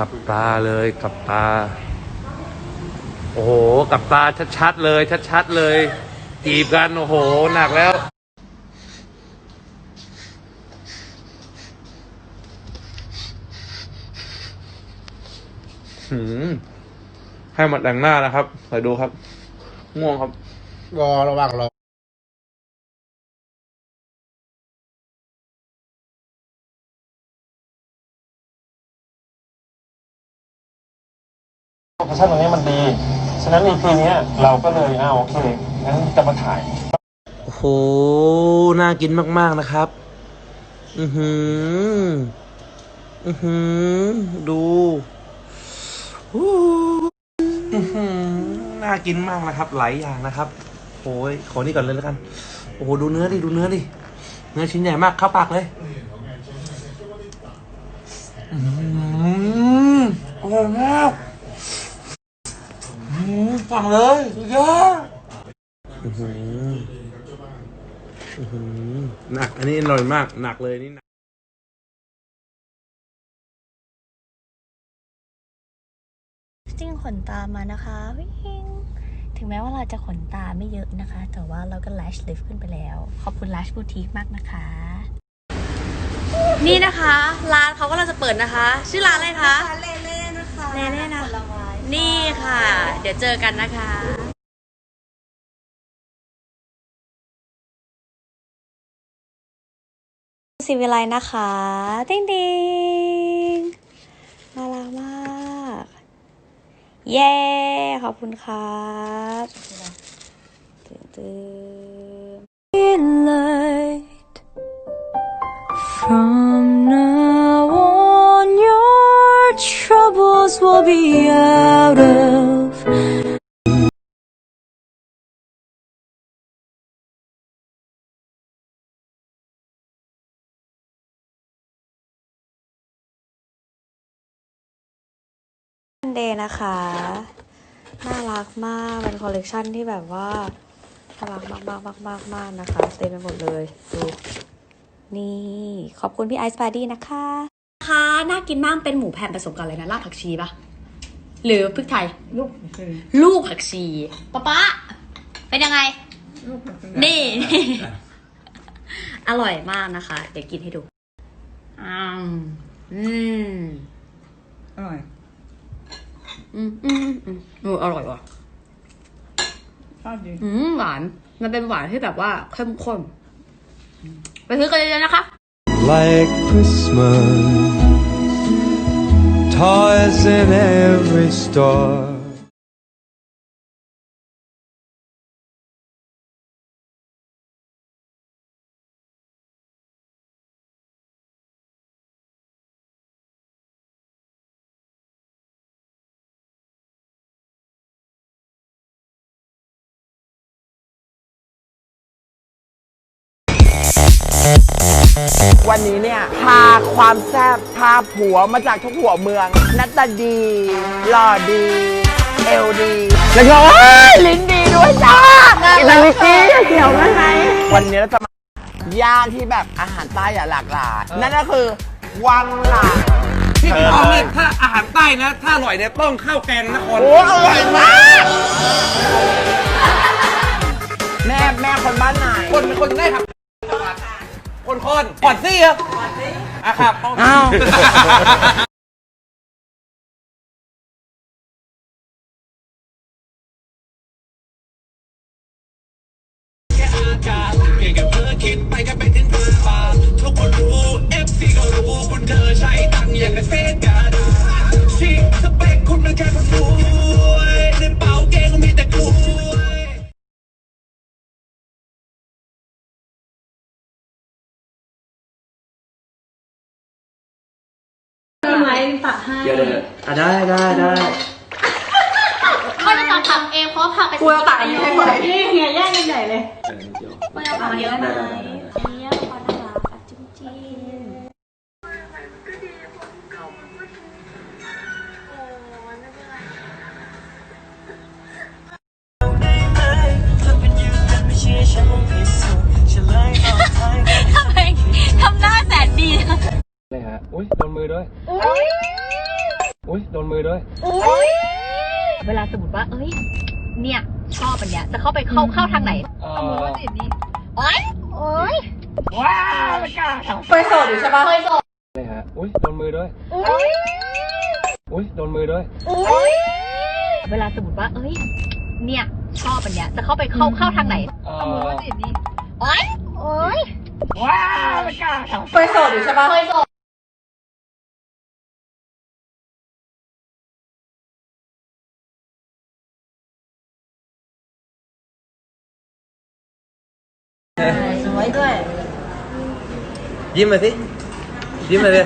กับตาเลยกับตาโอ้โห กับตาชัดๆเลย ชัดๆเลย จีบกัน โอ้โห หนักแล้ว หืม ให้มาแต่งหน้านะครับคอยดูครับ ง่วงครับ รอระหว่างรอ โลเคชั่นตรงนี้มันดี ฉะนั้น EP เนี้ยเราก็เลยอ้าวโอเค งั้นจะมาถ่าย โอ้โห น่ากินมากๆนะครับ อือหือ อือหือ ดูอู้อื้อหือ น่ากินมากนะครับ หลายอย่างนะครับโอ้ยขอนี่ก่อนเลยแล้วกัน โอ้โห ดูเนื้อดิ ดูเนื้อดิ เนื้อชิ้นใหญ่มาก เข้าปากเลยอืมอร่อยมาก สั่งเลยสุดยอดอื้อหืออื้อหือหนัก อันนี้อร่อยมาก หนักเลยนี่หนักจริงขนตามานะคะวิ่งถึงแม้ว่าเราจะขนตาไม่เยอะนะคะ แต่ว่าเราก็ lash lift ขึ้นไปแล้ว ขอบคุณ lash boutique มากนะคะ นี่นะคะ ร้านเขาก็เราจะเปิดนะคะ ชื่อร้านอะไรคะ เล่เล่นะคะเล่เล่นะผลไม้ นี่ค่ะ เดี๋ยวเจอกันนะคะสิวิไลนะคะติ๊งติ๊งน่ารักมาก เย้ ขอบคุณครับตึงตึง light. From troubles will be out of เดย์นะคะ น่ารักมาก เป็นคอลเลกชันที่แบบว่าน่ารักมากมากมากมากมากนะคะ เต็มไปหมดเลย ดู นี่ ขอบคุณพี่ไอซ์บาร์ดี้นะคะ ค่ะน่ากินมากเป็นหมูแผ่นผสมกับอะไรนะรากผักชีปะหรือพริกไทย ลูกผักชีลูกผักชีป๊าป๊าเป็นยังไงนี่ อร่อยมากนะคะ เดี๋ยวกินให้ดูอืมอืมอร่อย อืมอืมอืมเอออร่อยว่ะชอบดีอืมหวาน มันเป็นหวานที่แบบว่าเข้มข้น ไปซื้อกันเยอะๆนะคะ like Christmas. Toys in every store. วันนี้เนี่ย พาความแซ่บพาผัวมาจากทุกหัวเมืองหนัตตาดีหล่อดี เอวดี แล้วก็เอ้ยลิ้นดีด้วยจ้าอิตาลิกี้เกี่ยวไหมวันนี้เราจะมาย่านที่แบบอาหารใต้อย่างหลากหลายนั่นก็คือวังหลางพี่ป้องเนี่ยถ้าอาหารใต้นะ ถ้าอร่อยเนี่ยต้องข้าวแกงนครโอ้อร่อยมาก แม่แม่คนบ้านไหนคนเป็นคนได้ครับ คนคนขอดซี่ครับขอดซี่อะครับ อ้าว อะได้ได้ได้ก็จะตักผักเองเพราะผักเป็นกูตักเองให้หมดนี่เฮียแย่งกันใหญ่เลยก็จะตักเยอะไหมเยอะพอน่ารักอะจุ๊บจิ้มทำไมทำหน้าแสนดีเลยฮะอุ้ยโดนมือด้วย อุ้ย มือด้วยเวลาสมมติว่า เอ้ย เนี่ย ชอบอันเนี้ย จะเข้าไปเข้าเข้าทางไหนเอ่สมมติอว่าจีบนี้โอ๊ยโอ๊ยว้าวไม่กล้าทำเคยโสดอยู่ใช่ปะเคยโสดเลยฮะอุ้ยโดนมือด้วยโอ๊ยอุ้ยโดนมือด้วยโอ๊ยเวลาสมมติว่า เอ้ย เนี่ย ชอบอันเนี้ย จะเข้าไปเข้าเข้าทางไหนเอ่สมมติอว่าจีบนี้โอ๊ยโอ๊ยว้าวไม่กล้าทำเคยโสดอยู่ใช่ปะเคยโสด ยิ้มมาสิ ยิ้มมาเลย